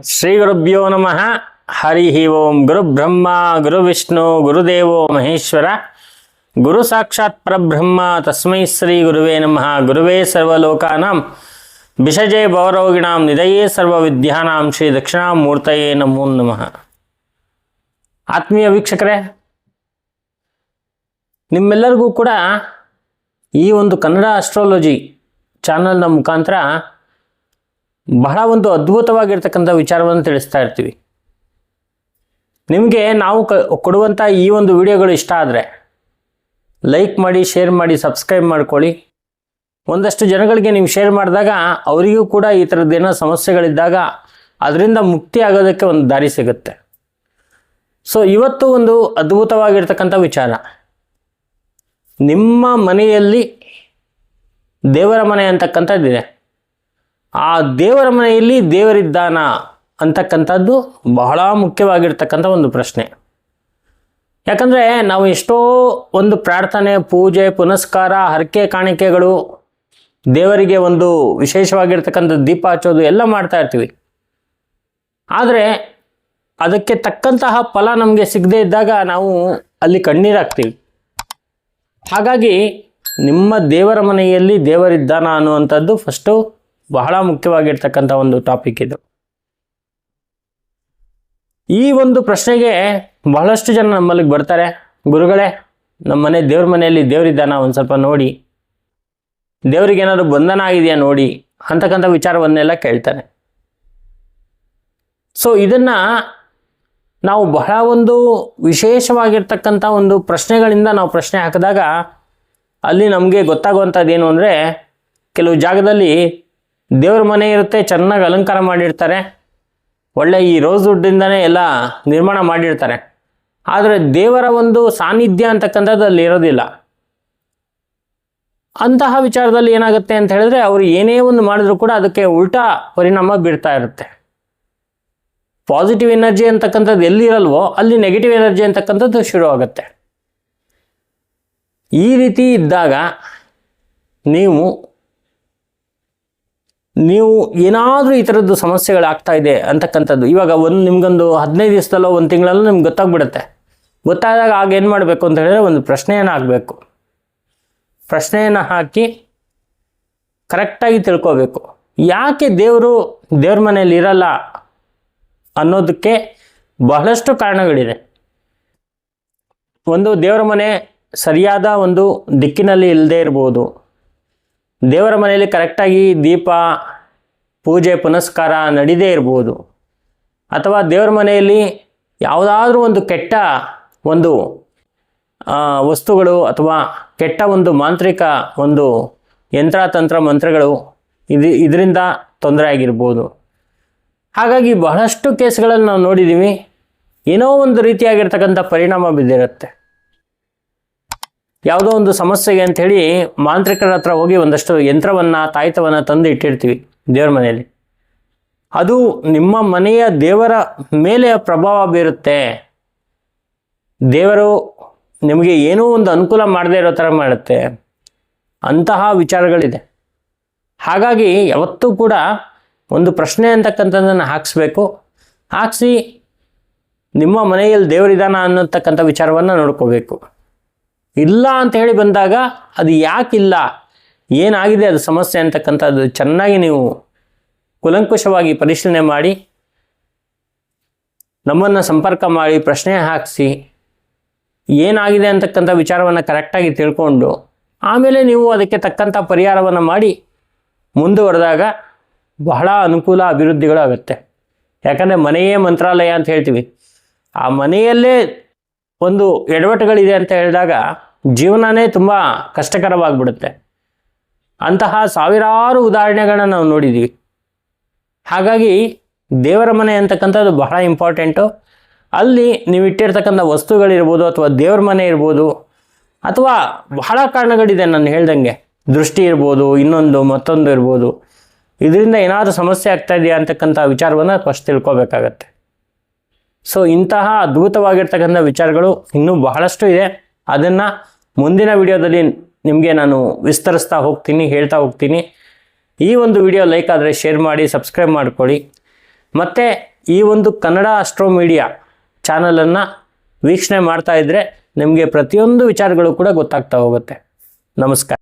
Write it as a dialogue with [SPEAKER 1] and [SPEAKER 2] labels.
[SPEAKER 1] ಶ್ರೀ ಗುರುಭ್ಯೋ ನಮಃ. ಹರಿ ಓಂ ಗುರು ಬ್ರಹ್ಮ, ಗುರು ವಿಷ್ಣು ಗುರುದೇವೋ ಮಹೇಶ್ವರ. ಗುರು ಸಾಕ್ಷಾತ್ ಪರಬ್ರಹ್ಮ, ತಸ್ಮೈ ಶ್ರೀ ಗುರುವೇ ನಮಃ. ಗುರುವೇ ಸರ್ವಲೋಕಾನಾಂ. ಬಿಷಜೇ ಭವರೋಗಿಣಾಂ ನಿಧಯೇ ಸರ್ವ ವಿದ್ಯಾನಾಂ ಶ್ರೀ ದಕ್ಷಿಣಾಮೂರ್ತಯೇ ನಮೋ ನಮಃ. ಆತ್ಮೀಯ ವೀಕ್ಷಕರೇ, ನಿಮ್ಮೆಲ್ಲರಿಗೂ ಕೂಡ ಈ ಒಂದು ಕನ್ನಡ ಅಸ್ಟ್ರಾಲಜಿ ಚಾನಲ್ನ ಮುಖಾಂತರ ಬಹಳ ಒಂದು ಅದ್ಭುತವಾಗಿರ್ತಕ್ಕಂಥ ವಿಚಾರವನ್ನು ತಿಳಿಸ್ತಾ ಇರ್ತೀವಿ. ನಿಮಗೆ ನಾವು ಕ, ಕೊಡುವಂಥ ಈ ಒಂದು ವಿಡಿಯೋಗಳು ಇಷ್ಟ ಆದರೆ ಲೈಕ್ ಮಾಡಿ, ಶೇರ್ ಮಾಡಿ, ಸಬ್ಸ್ಕ್ರೈಬ್ ಮಾಡ್ಕೊಳ್ಳಿ. ಒಂದಷ್ಟು ಜನಗಳಿಗೆ ನೀವು ಶೇರ್ ಮಾಡಿದಾಗ ಅವರಿಗೂ ಕೂಡ ಈ ಥರದ್ದೇನೋ ಸಮಸ್ಯೆಗಳಿದ್ದಾಗ ಅದರಿಂದ ಮುಕ್ತಿ ಆಗೋದಕ್ಕೆ ಒಂದು ದಾರಿ ಸಿಗುತ್ತೆ. ಸೊ, ಇವತ್ತು ಒಂದು ಅದ್ಭುತವಾಗಿರ್ತಕ್ಕಂಥ ವಿಚಾರ. ನಿಮ್ಮ ಮನೆಯಲ್ಲಿ ದೇವರ ಮನೆ ಅಂತಕ್ಕಂಥದ್ದಿದೆ. ಆ ದೇವರ ಮನೆಯಲ್ಲಿ ದೇವರಿದ್ದಾನ ಅಂತಕ್ಕಂಥದ್ದು ಬಹಳ ಮುಖ್ಯವಾಗಿರ್ತಕ್ಕಂಥ ಒಂದು ಪ್ರಶ್ನೆ. ಯಾಕಂದರೆ ನಾವು ಎಷ್ಟೋ ಒಂದು ಪ್ರಾರ್ಥನೆ, ಪೂಜೆ, ಪುನಸ್ಕಾರ, ಹರಕೆ ಕಾಣಿಕೆಗಳು ದೇವರಿಗೆ ಒಂದು ವಿಶೇಷವಾಗಿರ್ತಕ್ಕಂಥ ದೀಪ ಹಚ್ಚೋದು ಎಲ್ಲ ಮಾಡ್ತಾ ಇರ್ತೀವಿ. ಆದರೆ ಅದಕ್ಕೆ ತಕ್ಕಂತಹ ಫಲ ನಮಗೆ ಸಿಗದೇ ಇದ್ದಾಗ ನಾವು ಅಲ್ಲಿ ಕಣ್ಣೀರಾಗ್ತೀವಿ ಹಾಗಾಗಿ ನಿಮ್ಮ ದೇವರ ಮನೆಯಲ್ಲಿ ದೇವರಿದ್ದಾನ ಅನ್ನುವಂಥದ್ದು ಫಸ್ಟು ಬಹಳ ಮುಖ್ಯವಾಗಿರ್ತಕ್ಕಂಥ ಒಂದು ಟಾಪಿಕ್ ಇದು. ಈ ಒಂದು ಪ್ರಶ್ನೆಗೆ ಬಹಳಷ್ಟು ಜನ ನಮ್ಮಲ್ಲಿಗೆ ಬರ್ತಾರೆ. ಗುರುಗಳೇ, ನಮ್ಮ ಮನೆ ದೇವ್ರ ಮನೆಯಲ್ಲಿ ದೇವರಿದ್ದಾನ ಒಂದು ಸ್ವಲ್ಪ ನೋಡಿ. ದೇವರಿಗೆ ಏನಾದರೂ ಬಂಧನ ಆಗಿದೆಯಾ ನೋಡಿ ಅಂತಕ್ಕಂಥ ವಿಚಾರವನ್ನೆಲ್ಲ ಕೇಳ್ತಾರೆ. ಸೊ ಇದನ್ನ ನಾವು ಬಹಳ ಒಂದು ವಿಶೇಷವಾಗಿರ್ತಕ್ಕಂಥ ಒಂದು ಪ್ರಶ್ನೆಗಳಿಂದ ನಾವು ಪ್ರಶ್ನೆ ಹಾಕಿದಾಗ ಅಲ್ಲಿ ನಮಗೆ ಗೊತ್ತಾಗುವಂಥದ್ದು ಏನು ಅಂದರೆ, ಕೆಲವು ಜಾಗದಲ್ಲಿ ದೇವ್ರ ಮನೆ ಇರುತ್ತೆ, ಚೆನ್ನಾಗಿ ಅಲಂಕಾರ ಮಾಡಿರ್ತಾರೆ. ಒಳ್ಳೆ ಈ ರೋಸ್ ವುಡ್ಡಿಂದನೇ ಎಲ್ಲ ನಿರ್ಮಾಣ ಮಾಡಿರ್ತಾರೆ. ಆದರೆ ದೇವರ ಒಂದು ಸಾನ್ನಿಧ್ಯ ಅಂತಕ್ಕಂಥದ್ದು ಅಲ್ಲಿ ಇರೋದಿಲ್ಲ. ಅಂತಹ ವಿಚಾರದಲ್ಲಿ ಏನಾಗುತ್ತೆ ಅಂತ ಹೇಳಿದ್ರೆ, ಅವರು ಏನೇ ಒಂದು ಮಾಡಿದ್ರು ಕೂಡ ಅದಕ್ಕೆ ಉಲ್ಟಾ ಪರಿಣಾಮ ಬೀರ್ತಾ ಇರುತ್ತೆ. ಪಾಸಿಟಿವ್ ಎನರ್ಜಿ ಅಂತಕ್ಕಂಥದ್ದು ಎಲ್ಲಿರಲ್ವೋ, ಅಲ್ಲಿ ನೆಗೆಟಿವ್ ಎನರ್ಜಿ ಅಂತಕ್ಕಂಥದ್ದು ಶುರು ಆಗುತ್ತೆ. ಈ ರೀತಿ ಇದ್ದಾಗ ನೀವು ನೀವು ಏನಾದರೂ ಈ ಥರದ್ದು ಸಮಸ್ಯೆಗಳಾಗ್ತಾ ಇದೆ ಅಂತಕ್ಕಂಥದ್ದು. ಇವಾಗ ಒಂದು ನಿಮ್ಗೊಂದು ಹದಿನೈದು ದಿವಸದಲ್ಲೋ ಒಂದು ತಿಂಗಳಲ್ಲೂ ನಿಮ್ಗೆ ಗೊತ್ತಾಗ್ಬಿಡುತ್ತೆ. ಗೊತ್ತಾದಾಗ ಆಗ ಏನು ಮಾಡಬೇಕು ಅಂತ ಹೇಳಿದ್ರೆ ಒಂದು ಪ್ರಶ್ನೆಯನ್ನು ಹಾಕಬೇಕು. ಪ್ರಶ್ನೆಯನ್ನು ಹಾಕಿ ಕರೆಕ್ಟಾಗಿ ತಿಳ್ಕೋಬೇಕು. ಯಾಕೆ ದೇವರು ದೇವ್ರ ಮನೆಯಲ್ಲಿ ಇರಲ್ಲ ಅನ್ನೋದಕ್ಕೆ ಬಹಳಷ್ಟು ಕಾರಣಗಳಿದೆ. ಒಂದು ದೇವರ ಮನೆ ಸರಿಯಾದ ಒಂದು ದಿಕ್ಕಿನಲ್ಲಿ ಇಲ್ಲದೆ ಇರ್ಬೋದು. ದೇವರ ಮನೆಯಲ್ಲಿ ಕರೆಕ್ಟಾಗಿ ದೀಪ, ಪೂಜೆ, ಪುನಸ್ಕಾರ ನಡೀದೇ ಇರ್ಬೋದು. ಅಥವಾ ದೇವರ ಮನೆಯಲ್ಲಿ ಯಾವುದಾದ್ರೂ ಒಂದು ಕೆಟ್ಟ ಒಂದು ವಸ್ತುಗಳು ಅಥವಾ ಕೆಟ್ಟ ಒಂದು ಮಾಂತ್ರಿಕ ಒಂದು ಯಂತ್ರ, ತಂತ್ರ, ಮಂತ್ರಗಳು ಇದು, ಇದರಿಂದ ತೊಂದರೆ ಆಗಿರ್ಬೋದು. ಹಾಗಾಗಿ ಬಹಳಷ್ಟು ಕೇಸ್ಗಳನ್ನು ನಾವು ನೋಡಿದ್ದೀವಿ ಏನೋ ಒಂದು ರೀತಿಯಾಗಿರ್ತಕ್ಕಂಥ ಪರಿಣಾಮ ಬಿದ್ದಿರುತ್ತೆ. ಯಾವುದೋ ಒಂದು ಸಮಸ್ಯೆಗೆ ಅಂಥೇಳಿ ಮಾಂತ್ರಿಕರ ಹತ್ರ ಹೋಗಿ ಒಂದಷ್ಟು ಯಂತ್ರವನ್ನು, ತಾಯ್ತವನ್ನು ತಂದು ಇಟ್ಟಿರ್ತೀವಿ ದೇವ್ರ ಮನೆಯಲ್ಲಿ. ಅದು ನಿಮ್ಮ ಮನೆಯ ದೇವರ ಮೇಲೆ ಪ್ರಭಾವ ಬೀರುತ್ತೆ. ದೇವರು ನಿಮಗೆ ಏನೋ ಒಂದು ಅನುಕೂಲ ಮಾಡದೇ ಇರೋ ಥರ ಮಾಡುತ್ತೆ. ಅಂತಹ ವಿಚಾರಗಳಿದೆ. ಹಾಗಾಗಿ ಯಾವತ್ತೂ ಕೂಡ ಒಂದು ಪ್ರಶ್ನೆ ಅಂತಕ್ಕಂಥದ್ದನ್ನು ಹಾಕಿಸ್ಬೇಕು. ಹಾಕಿಸಿ ನಿಮ್ಮ ಮನೆಯಲ್ಲಿ ದೇವರಿದಾನ ಅನ್ನತಕ್ಕಂಥ ವಿಚಾರವನ್ನು ನೋಡ್ಕೋಬೇಕು. ಇಲ್ಲ ಅಂತ ಹೇಳಿ ಬಂದಾಗ ಅದು ಯಾಕಿಲ್ಲ ಏನಾಗಿದೆ ಅದು ಸಮಸ್ಯೆ ಅಂತಕ್ಕಂಥದ್ದು ಚೆನ್ನಾಗಿ ನೀವು ಕುಲಂಕುಷವಾಗಿ ಪರಿಶೀಲನೆ ಮಾಡಿ, ನಮ್ಮನ್ನು ಸಂಪರ್ಕ ಮಾಡಿ, ಪ್ರಶ್ನೆ ಹಾಕಿಸಿ, ಏನಾಗಿದೆ ಅಂತಕ್ಕಂಥ ವಿಚಾರವನ್ನು ಕರೆಕ್ಟಾಗಿ ತಿಳ್ಕೊಂಡು, ಆಮೇಲೆ ನೀವು ಅದಕ್ಕೆ ತಕ್ಕಂಥ ಪರಿಹಾರವನ್ನು ಮಾಡಿ ಮುಂದುವರೆದಾಗ ಬಹಳ ಅನುಕೂಲ ಅಭಿವೃದ್ಧಿಗಳು ಆಗುತ್ತೆ. ಯಾಕಂದರೆ ಮನೆಯೇ ಮಂತ್ರಾಲಯ ಅಂತ ಹೇಳ್ತೀವಿ. ಆ ಮನೆಯಲ್ಲೇ ಒಂದು ಎಡವಟ್ಟುಗಳಿದೆ ಅಂತ ಹೇಳಿದಾಗ ಜೀವನನೇ ತುಂಬ ಕಷ್ಟಕರವಾಗಿಬಿಡುತ್ತೆ. ಅಂತಹ ಸಾವಿರಾರು ಉದಾಹರಣೆಗಳನ್ನ ನಾವು ನೋಡಿದ್ದೀವಿ ಹಾಗಾಗಿ ದೇವರ ಮನೆ ಅಂತಕ್ಕಂಥದ್ದು ಬಹಳ ಇಂಪಾರ್ಟೆಂಟು. ಅಲ್ಲಿ ನೀವು ಇಟ್ಟಿರ್ತಕ್ಕಂಥ ವಸ್ತುಗಳಿರ್ಬೋದು ಅಥವಾ ದೇವ್ರ ಮನೆ ಇರ್ಬೋದು ಅಥವಾ ಬಹಳ ಕಾರಣಗಳಿದೆ ನಾನು ಹೇಳ್ದಂಗೆ. ದೃಷ್ಟಿ ಇರ್ಬೋದು, ಇನ್ನೊಂದು, ಮತ್ತೊಂದು ಇರ್ಬೋದು. ಇದರಿಂದ ಏನಾದರೂ ಸಮಸ್ಯೆ ಆಗ್ತಾ ಇದೆಯಾ ಅಂತಕ್ಕಂಥ ವಿಚಾರವನ್ನು ಫಸ್ಟ್ ತಿಳ್ಕೊಬೇಕಾಗತ್ತೆ. ಸೊ ಇಂತಹ ಅದ್ಭುತವಾಗಿರ್ತಕ್ಕಂಥ ವಿಚಾರಗಳು ಇನ್ನೂ ಬಹಳಷ್ಟು ಇದೆ. ಅದನ್ನು ಮುಂದಿನ ವಿಡಿಯೋದಲ್ಲಿ ನಿಮಗೆ ನಾನು ವಿಸ್ತರಿಸ್ತಾ ಹೋಗ್ತೀನಿ, ಹೇಳ್ತಾ ಹೋಗ್ತೀನಿ. ಈ ಒಂದು ವಿಡಿಯೋ ಲೈಕ್ ಆದರೆ ಶೇರ್ ಮಾಡಿ, ಸಬ್ಸ್ಕ್ರೈಬ್ ಮಾಡಿಕೊಳ್ಳಿ. ಮತ್ತು ಈ ಒಂದು ಕನ್ನಡ ಅಸ್ಟ್ರೋ ಮೀಡಿಯಾ ಚಾನಲನ್ನು ವೀಕ್ಷಣೆ ಮಾಡ್ತಾ ಇದ್ದರೆ ನಿಮಗೆ ಪ್ರತಿಯೊಂದು ವಿಚಾರಗಳು ಕೂಡ ಗೊತ್ತಾಗ್ತಾ ಹೋಗುತ್ತೆ. ನಮಸ್ಕಾರ.